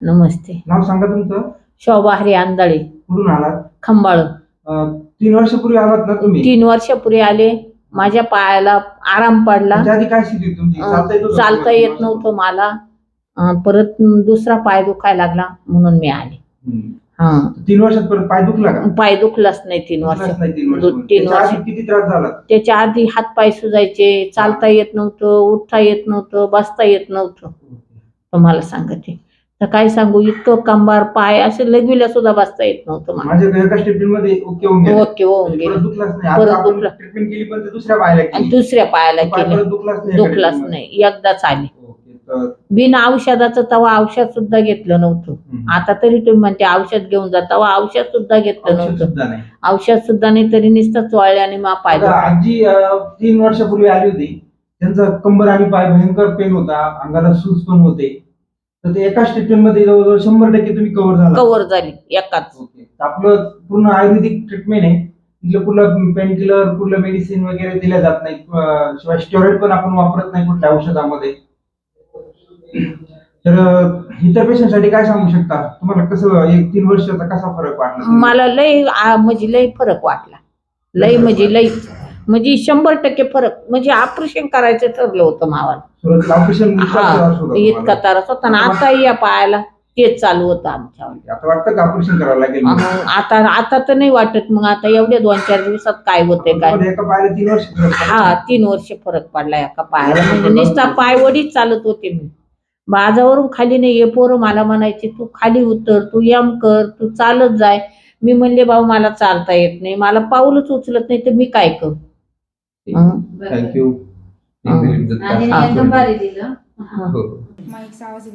नमस्ते. नाव सांगा तुमचं. शोभा हरी आंदाळे कुठून आलात? खंबाळ. अं, तीन वर्षापूर्वी आलात ना तुम्ही? तीन वर्षापूर्वी आले. माझ्या पायाला आराम पडला. त्याच्या आधी काय स्थिती होती तुमची? अं, चालता येत होतं चालता तुम्हाला? येत नव्हतं मला. अं, परत दुसरा पाय दुखायला लागला म्हणून मी आले. हम्म. हा. तीन वर्षात परत पाय दुखला का? पाय दुखलाच नाही तीन वर्ष. दुखलाच नाही तीन वर्ष दु- तीन त्याच्या आधी वर्ष. किती त्रास झाला? त्याच्या आधी हात पाय सुजायचे चालता येत नव्हतं उठता येत नव्हतं बसता येत नव्हतं. तुम्हाला सांगते. तर काय सांगू इतकं कंबार पाय असे लगविला सुद्धा बसता येत नव्हतं मला. माझ्या एका ट्रीटमेंटमध्ये ओके होऊन गेलं. ओके होऊन म्हणजे परत गेले. दुखलाच नाही. परत आता आपण दुखला. ट्रीटमेंट केली पण ते दुसऱ्या पायाला आणि केली. दुसऱ्या पायाला पाय केले. परत दुखलाच नाही एका दुखलाच treatment. नाही. एकदाच आले. मध्ये. ओके, तर, बिना औषधाचं तेव्हा औषध सुद्धा घेतलं नव्हतं. हम्म. आता तरी तुम्ही म्हणते औषध घेऊन जा. तेव्हा औषध सुद्धा घेतलं औषध नव्हतं. सुद्धा नाही. औषध सुद्धा नाही तरी नुसतं चोळले आणि मा पाय आता आजी अं, तीन वर्षापूर्वी आली होती. त्यांचा कंबर आणि पाय भयंकर पेन होता. अंगाला सूज पण होते. तर ते एकाच ट्रीटमेंटमध्ये जवळजवळ शंभर टक्के तुम्ही कव्हर झाला. कव्हर झाली एकाच. ओके तर आपलं पूर्ण आयुर्वेदिक ट्रीटमेंट आहे. तिथलं कुठलं पेन किलर कुठलं मेडिसिन वगैरे दिल्या जात नाही. अं, शिवाय स्टेरॉइड पण आपण वापरत नाही कुठल्या औषधामध्ये. तर अं, इतर पेशंटसाठी काय सांगू शकता? तुम्हाला कसं एक तीन वर्षाचा कसा फरक वाटला? मला लय आ- म्हणजे लय फरक वाटला. लय म्हणजे लय म्हणजे शंभर टक्के फरक म्हणजे ऑपरेशन करायचं ठरलं होतं मावाला. ऑपरेशन हा इतका त्रास होता ना आता या पायाला तेच चालू होतं आमच्या आता वाटतं का ऑपरेशन करावं लागेल मग आता आता तर नाही वाटत मग आता एवढ्या दोन चार दिवसात काय होते काय तुम्हाला एका पायाला तीन वर्ष फरक पडला. हा तीन वर्ष फरक पडला एका पायाला. म्हणजे नुसता पायवडीच चालत होते मी. बाजावरून खाली नाही ये पोरं मला म्हणायचे तू खाली उतर तू यम कर तू चालत जाय. मी म्हणले भाऊ मला चालता येत नाही. मला पाऊलच उचलत नाही तर मी काय करू. थँक्यू. आणि. एकदम भारी दिलं हा. हो माईकचा आवाज